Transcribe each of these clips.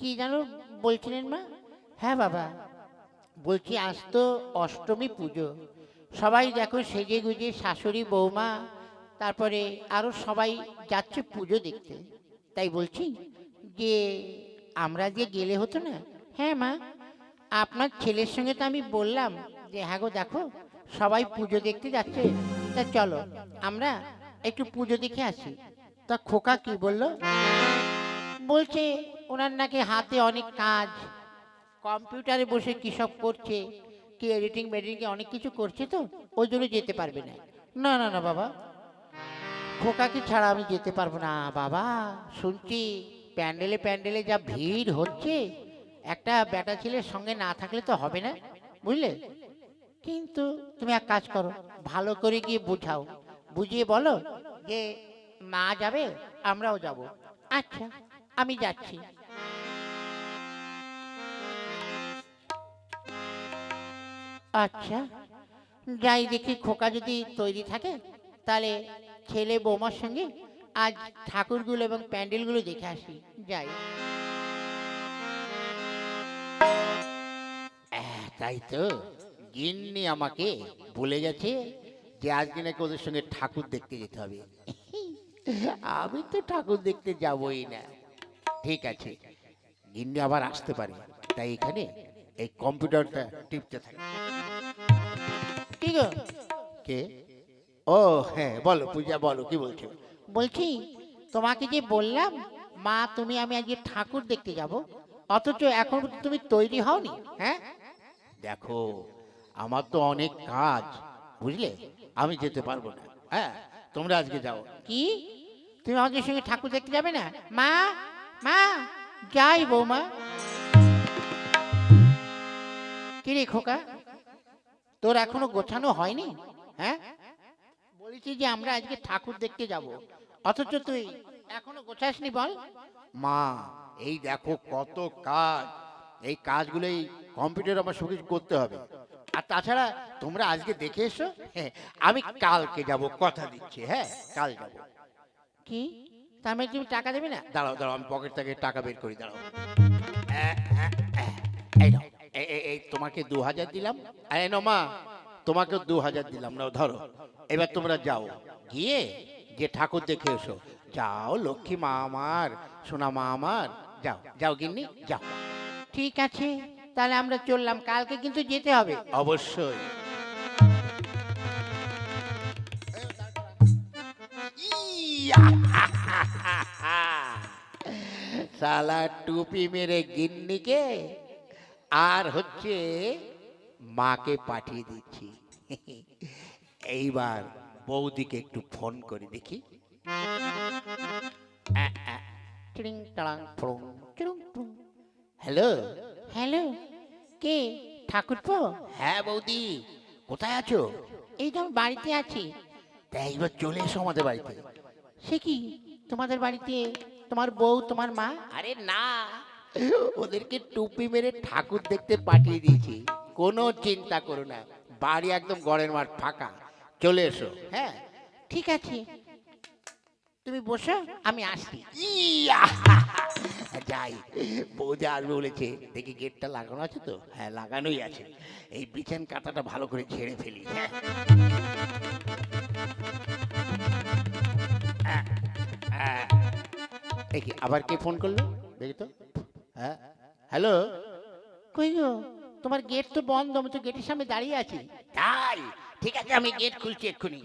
কি জানো বলছিলেন মা? হ্যাঁ বাবা, বলছি আজ তো অষ্টমী পুজো। সবাই দেখো সেজে গুজে শাশুড়ি, বৌমা, তারপরে আরও সবাই যাচ্ছে পুজো দেখতে। তাই বলছি যে, আমরা যে গেলে হতো না? হ্যাঁ মা, আপনার ছেলের সঙ্গে তো আমি বললাম যে হ্যাঁ গো, দেখো, সবাই পুজো দেখতে যাচ্ছে। তা চলো, আমরা একটু পুজো দেখে আসি। তা খোকা কি বলল? বলছে ওনার নাকি হাতে অনেক কাজ। কম্পিউটারে বসে কী সব করছে, কি এডিটিং মেডিটিং অনেক কিছু করছে তো, ওই জন্য যেতে পারবে না। না না না, বাবা। খোকাকে ছাড়া আমি যেতে পারব না। বাবা, শুনছি প্যান্ডেলে প্যান্ডেলে যা ভিড় হচ্ছে, একটা বেটা ছেলের সঙ্গে না থাকলে তো হবে না, বুঝলে? কিন্তু তুমি এক কাজ করো, ভালো করে গিয়ে বোঝাও। বুঝিয়ে বলো যে মা যাবে, আমরাও যাব। আচ্ছা আমি যাচ্ছি। আচ্ছা যাই দেখি খোকা যদি তৈরি থাকে, তাহলে ছেলে বৌমার সঙ্গে আজ ঠাকুরগুলো এবং প্যান্ডেলগুলো দেখে আসি, যাই। তাই তো। গিন্নি আমাকে বলে গেছে যে আজকে নাকি ওদের সঙ্গে ঠাকুর দেখতে যেতে হবে। আমি তো ঠাকুর দেখতে যাবই না। ঠিক আছে, গিন্নি আবার আসতে পারে। তাই এখানে এই কম্পিউটারটা টিপতে থাকে। গো? কে? ও হ্যাঁ বলো পূজা বলো কি বলছো? বলছি তোমাকে যে বললাম মা তুমি আমি আজকে ঠাকুর দেখতে যাব অথচ এখন তুমি তৈরি হওনি হ্যাঁ? দেখো আমার তো অনেক কাজ বুঝলে? আমি যেতে পারব না হ্যাঁ? তোমরা আজকে যাও। কি? তুমি আমাদের সঙ্গে ঠাকুর দেখতে যাবে না? মা মা যাই বৌমা। কি রে খোকা? তোর এখনও গোছানো হয়নি? হ্যাঁ? বলেছি যে আমরা আজকে ঠাকুর দেখতে যাব। অথচ তুই এখনও গোছাসনি বল। মা এই দেখো কত কাজ। এই কাজগুলোই কম্পিউটার আমার সঙ্গে করতে হবে। আর তাছাড়া তোমরা আজকে দেখে এসো হ্যাঁ, আমি কালকে যাব কথা দিচ্ছি হ্যাঁ কাল যাব। কি? তার মানে তুমি টাকা দেবে না? দাঁড়াও দাঁড়াও আমি পকেট থেকে টাকা বের করি দাঁড়াও। এই নাও, এই- তোমাকে দু হাজার দিলাম? এই নো মা তোমাকে দু হাজার দিলাম নাও ধরো। এবার তোমরা যাও গিয়ে যে ঠাকুর দেখে এসো। যাও লক্ষ্মী মা আমার সোনা মা আমার। যাও যাও গিন্নি যাও। ঠিক আছে তাহলে আমরা চললাম। কালকে কিন্তু যেতে হবে। অবশ্যই। সালা টুপি মেরে গিন্নিকে আর হচ্ছে মাকে পাঠিয়ে দিচ্ছি। এইবার বৌদিকে একটু ফোন করে দেখি। হ্যালো? হ্যালো কে? ঠাকুরপো? হ্যাঁ বৌদি। কোথায় আছো? এই তো আমি বাড়িতে আছি। তা এইবার চলে এসো আমাদের বাড়িতে। সে কি? তোমাদের বাড়িতে তোমার বউ তোমার মা? আরে না ওদেরকে টুপি মেরে ঠাকুর দেখতে পাঠিয়ে দিয়েছি। কোনো চিন্তা করো না। বাড়ি একদম গড়ের মাঠ ফাঁকা। চলে এসো। হ্যাঁ? ঠিক আছে। তুমি বসো আমি আসছি! যাই বৌদি আসবে বলেছে। দেখি গেটটা লাগানো আছে তো? হ্যাঁ লাগানোই আছে। এই বিছান কাঁটাটা ভালো করে ছেড়ে ফেলি। হ্যাঁ। আহ, আহ। দেখি আবার কে ফোন করল? দেখি তো। হ্যাঁ? হ্যালো? কই গো? তোমার গেট তো বন্ধ আমি তো গেটের সামনে দাঁড়িয়ে আছি। তাই? ঠিক আছে আমি গেট খুলছি এক্ষুনি।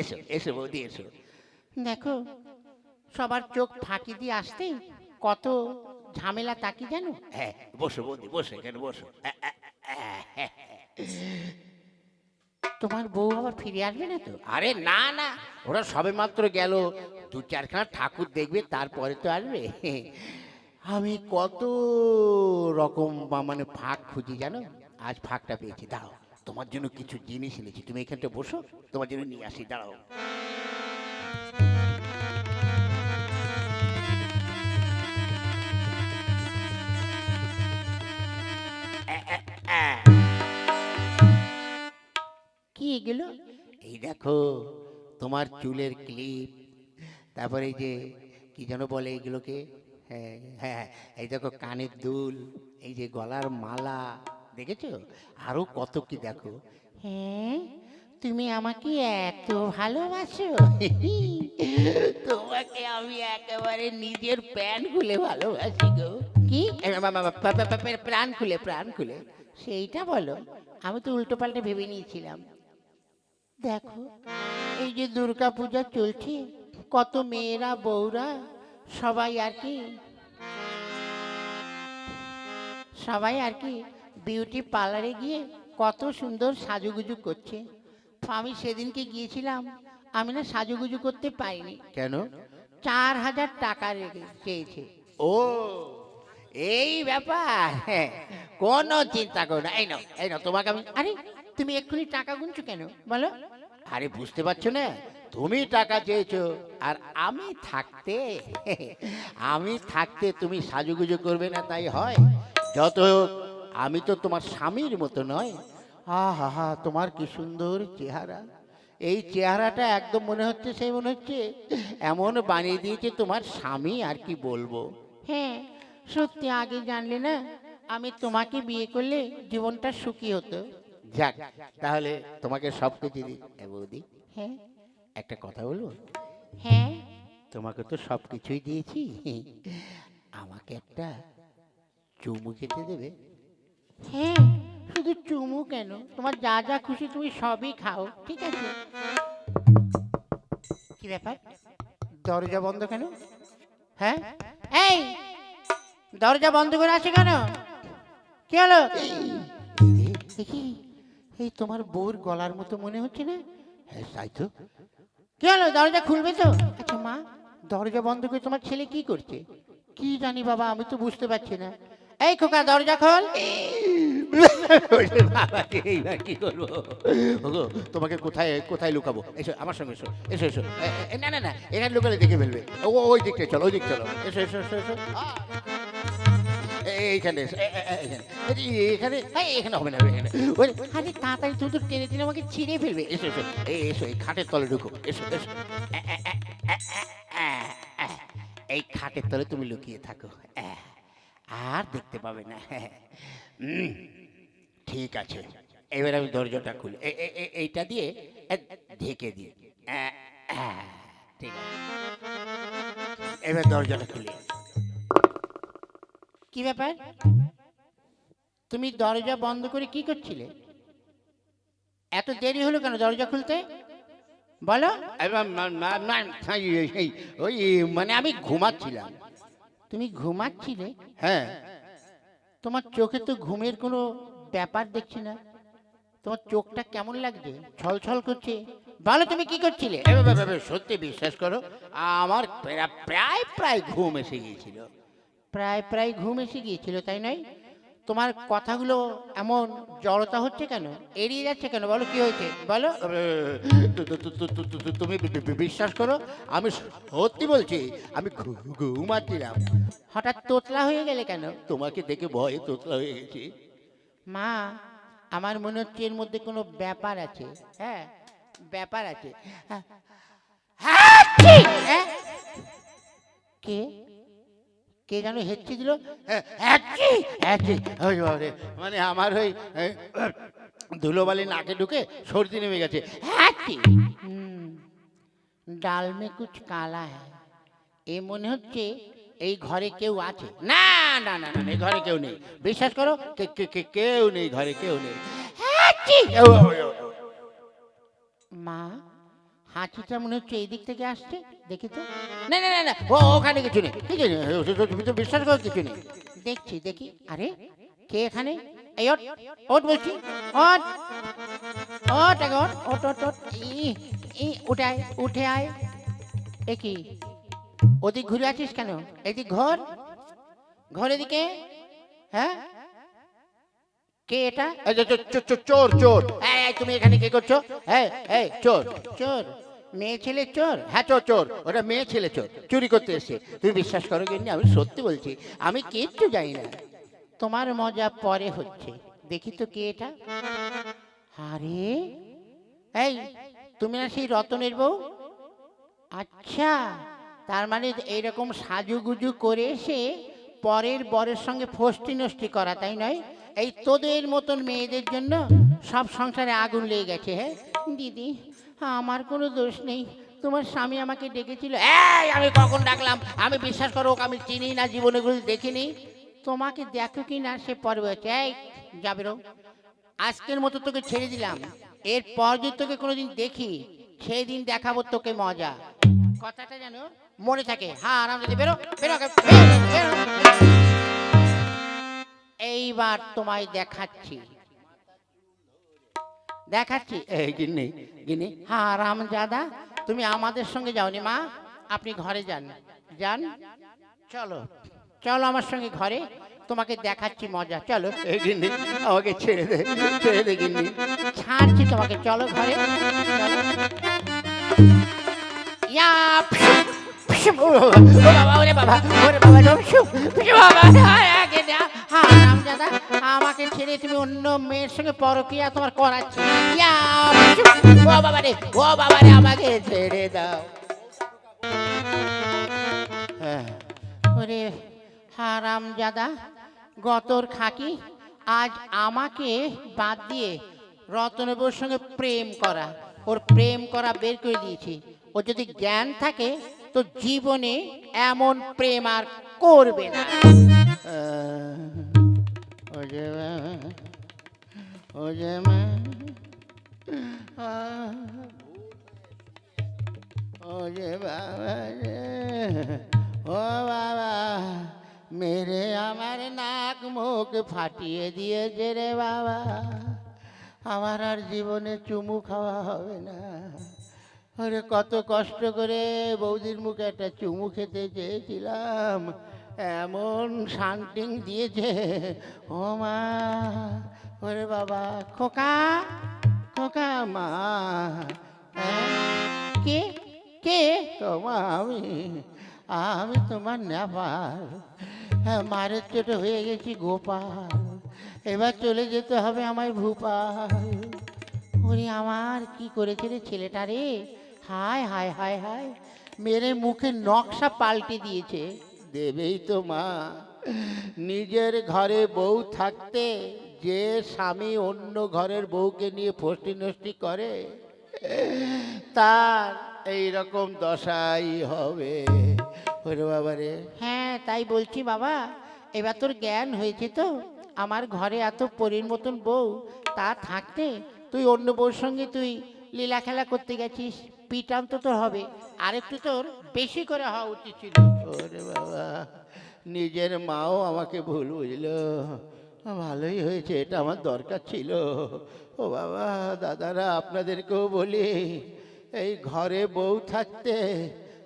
এসো এসো বৌদি এসো। দেখো সবার চোখ ফাঁকি দিয়ে আসতে কত ঝামেলা তাকি জানো? হ্যাঁ বসো বৌদি বসো এখানে বসো। আহ, আহ, হ্যাঁ, তোমার বউ আবার ফিরে আসবে না তো? আরে না না, ওরা সবে মাত্র গেল। দু চারখানা ঠাকুর দেখবে, তারপরে তো আসবে। আমি কত রকম মানে ফাঁক খুঁজি জানো? আজ ফাঁকটা পেয়েছি দাও তোমার জন্য কিছু জিনিস এনেছি, তুমি এখানটা বসো, তোমার জন্য নিয়ে আসি, দাঁড়াও। এগুলো এই দেখো তোমার চুলের ক্লিপ তারপরে এই যে কি যেন বলে এইগুলোকে হ্যাঁ হ্যাঁ এই দেখো কানের দুল এই যে গলার মালা দেখেছ? আরও কত কি দেখো। হ্যাঁ তুমি আমাকে এত ভালোবাসো। তোমাকে আমি একেবারে নিজের প্যান্ট খুলে ভালোবাসি গো। কি? প্রাণ খুলে প্রাণ খুলে। সেইটা বলো। আমি তো উল্টো পাল্টে ভেবে নিয়েছিলাম। দেখো এই যে দুর্গা পূজা চলছে কত মেয়েরা বউরা সবাই আর কি সবাই আর কি বিউটি পার্লারে গিয়ে কত সুন্দর সাজুগুজু করছে। আমি সেদিনকে গিয়েছিলাম আমি না সাজুগুজু করতে পারিনি। কেন? চার হাজার টাকা রেখে চেয়েছে। ও এই ব্যাপার হ্যাঁ কোনো চিন্তা করো না। এই নাও এই নাও তোমাকে আমি আরে তুমি এক্ষুনি টাকা গুনছো কেন? বলো। আরে বুঝতে পারছ না? তুমি টাকা চেয়েছো আর আমি থাকতে আমি থাকতে তুমি সাজুগুজু করবে না তাই হয়? যত আমি তো তোমার স্বামীর মতো নয়। হা হা হা তোমার কি সুন্দর চেহারা। এই চেহারাটা একদম মনে হচ্ছে সেই মনে হচ্ছে এমন বানিয়ে দিয়েছে তোমার স্বামী আর কি বলব? হ্যাঁ সত্যি আগে জানলে না আমি তোমাকে বিয়ে করলে জীবনটা সুখী হতো। যাক তাহলে তোমাকে সব কিছু বৌদি হ্যাঁ। একটা কথা বলব হ্যাঁ। তোমাকে তো সব কিছুই দিয়েছি। আমাকে একটা চুমু খেতে দেবে। হ্যাঁ শুধু চুমু কেন? তোমার যা যা খুশি তুমি সবই খাও ঠিক আছে? কি ব্যাপার? দরজা বন্ধ কেন? হ্যাঁ? এই দরজা বন্ধ করে আছে কেন? কি হলো? দেখি। এই তোমার বউর গলার মতো মনে হচ্ছে না? হ্যাঁ তাই তো। কি হলো দরজা খুলবে তো? আচ্ছা মা দরজা বন্ধ করে তোমার ছেলে কি করছে? কি জানি বাবা আমি তো বুঝতে পারছি না। এই খোকা দরজা খোল। এইবার কি করব? তোমাকে কোথায় কোথায় লুকাবো? এসো আমার সঙ্গে এসো এসো এসো। না না না এখানে লুকালে দেখে ফেলবে। ও ওই দিকটা চলো ওই দিক চলো। এসো এসো এসো এসো। এইখানে এখানে এখানে হবে না এখানে ওই, তাড়াতাড়ি তুমি তো টেনে টেনে আমাকে ছিঁড়ে ফেলবে এসো এসো এসো এই খাটের তলে ঢুকো এসো এসো এই খাটের তলে তুমি লুকিয়ে থাকো আর দেখতে পাবে না ঠিক আছে এবার আমি দরজাটা খুলি এইটা দিয়ে ঢেকে দিই ঠিক আছে এবার দরজাটা খুলি কি ব্যাপার? তুমি দরজা বন্ধ করে কি করছিলে? এত দেরি হলো কেন দরজা খুলতে? বলো। এই, ওই মানে আমি ঘুমাচ্ছিলাম। তুমি ঘুমাচ্ছিলে? হ্যাঁ। তোমার চোখে তো ঘুমের কোনো ব্যাপার দেখছি না। তোমার চোখটা কেমন লাগছে? ছলছল করছে। বলো তুমি কি করছিলে? সত্যি বিশ্বাস করো আমার প্রায় প্রায় ঘুম এসে গিয়েছিল। প্রায় প্রায় ঘুম এসে গিয়েছিল তাই নয়? তোমার কথাগুলো এমন জড়তা হচ্ছে কেন? এড়িয়ে যাচ্ছে কেন? বলো কি হয়েছে? বলো। তুমি বিশ্বাস করো আমি সত্যি বলছি আমি ঘুমাচ্ছিলাম। হঠাৎ তোতলা হয়ে গেলে কেন? তোমাকে দেখে ভয়ে তোতলা হয়ে গেছি। মা আমার মনে হচ্ছে এর মধ্যে কোনো ব্যাপার আছে হ্যাঁ? ব্যাপার আছে। হ্যাঁ। হ্যাঁ? কে? কে যেন হেঁচে দিল? মানে আমার ওই ধুলোবালি নাকে ঢুকে সর্দি নেমে গেছে। ডাল মে কুছ কালা হ্যাঁ এ মনে হচ্ছে এই ঘরে কেউ আছে। না না না না এই ঘরে কেউ নেই। বিশ্বাস করো কেউ নেই ঘরে কেউ নেই। মা হাঁচিটা মনে হচ্ছে এই দিক থেকে আসছে দেখি তো। না না না না। ও ওখানে কিছু নেই। ঠিক তো- তুমি তো বিশ্বাস করো কিছু নেই। দেখছি দেখি। আরে কে এখানে? এই ওট ওট বলছি। ওট ওট আগে ওট ওট ওট ওট। ই ই উঠে আয় উঠে আয়। এ কি? ওদিক ঘুরে আছিস কেন? এদিক ঘর? ঘর এদিকে? হ্যাঁ? কে এটা? চো- চো- চো- চোর চোর। তুমি এখানে কি করছ? হ্যাঁ এই চোর চোর। মেয়ে ছেলে চোর? হ্যাঁ চোর চোর। ওটা মেয়ে ছেলে চোর। চুরি করতে এসে তুমি বিশ্বাস করো কিন্তু আমি সত্যি বলছি, আমি কিচ্ছু জানি না। তোমার মজা পরে হচ্ছে। দেখি তো কে এটা? আরে, এই, তুমি না সেই রতনের বউ? আচ্ছা তার মানে এইরকম সাজুগুজু করে এসে পরের বরের সঙ্গে ফষ্টি নষ্টি করা, তাই নয়? এই তোদের মতন মেয়েদের জন্য সব সংসারে আগুন লেগে গেছে হ্যাঁ? দিদি আমার কোনো দোষ নেই। তোমার স্বামী আমাকে ডেকেছিল। এই আমি কখন ডাকলাম? আমি বিশ্বাস করো ওকে আমি চিনি না জীবনে গুলো দেখিনি। তোমাকে দেখো কি না সে পরে বলছে এই যাবে রো আজকের মতো তোকে ছেড়ে দিলাম। এরপর যদি তোকে কোনোদিন দেখি সেই দিন দেখাবো তোকে মজা। কথাটা জানো মনে থাকে। হ্যাঁ আরাম যদি বেরো, বেরো। এইবার তোমায় দেখাচ্ছি। দেখাচ্ছি এই গিন্নি গিন্নি হ্যাঁ রাম দাদা তুমি আমাদের সঙ্গে যাওনি মা আপনি ঘরে যান যান চলো চলো আমার সঙ্গে ঘরে তোমাকে দেখাচ্ছি মজা চলো এই গিন্নি আমাকে ছেড়ে দে ছেড়ে দে গিন্নি ছাড়ছি তোমাকে চলো ঘরে ইয়া, বাবা, ওরে বাবা, ওরে বাবা, আমাকে ছেড়ে তুমি অন্য মেয়ের সঙ্গে পরকিয়া তোমার করাচ্ছি। ও বাবা রে, ও বাবা রে, আমাকে ছেড়ে দাও। হ্যাঁ। ওরে হারাম জাদা, গতর খাকি, আজ আমাকে বাদ দিয়ে রতনবুর সঙ্গে প্রেম করা। ওর প্রেম করা বের করে দিয়েছি। ও যদি জ্ঞান থাকে, তো জীবনে এমন প্রেম আর করবে না। ও বাবা, মেরে আমার নাক মুখ ফাটিয়ে দিয়েছে রে বাবা। আমার আর জীবনে চুমু খাওয়া হবে না। আরে কত কষ্ট করে বৌদির মুখে একটা চুমু খেতে চেয়েছিলাম। এমন শান্তিং দিয়েছে। ও মা, ওরে বাবা, খোকা খোকা মা? কে কে তোমা আমি? আমি তোমার নেপাল। হ্যাঁ মারের চোটে হয়ে গেছি গোপাল। এবার চলে যেতে হবে আমায় ভূপাল। ওরে আমার কি করেছে রে ছেলেটা রে? হায় হায় হায় হায়। মেরে মুখে নকশা পাল্টে দিয়েছে। দেবেই তো মা। নিজের ঘরে বউ থাকতে যে স্বামী অন্য ঘরের বউকে নিয়ে ফষ্টি নষ্টি করে, তার এই রকম দশাই হবে। ওরে বাবা রে। হ্যাঁ তাই বলছি বাবা। এবার তোর জ্ঞান হয়েছে তো। আমার ঘরে এত পরীর মতন বউ, তা থাকতে তুই অন্য বউর সঙ্গে তুই লীলা খেলা করতে গেছিস। পিটান তো তোর হবে। আর একটু তোর বেশি করে হওয়া উচিত ছিল। ওরে বাবা, নিজের মাও আমাকে ভুল বুঝলো। ভালোই হয়েছে, এটা আমার দরকার ছিল। ও বাবা, দাদারা আপনাদেরকেও বলি, এই ঘরে বউ থাকতে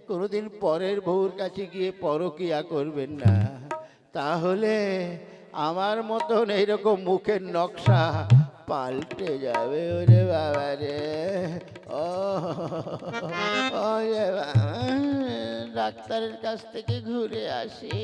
কোনোদিন পরের বউর কাছে গিয়ে পরকিয়া করবেন না। তাহলে আমার মতন এইরকম মুখের নকশা পাল্টে যাবে ওরে বাবা রে। ও রে বাবা। ডাক্তারের কাছ থেকে ঘুরে আসি।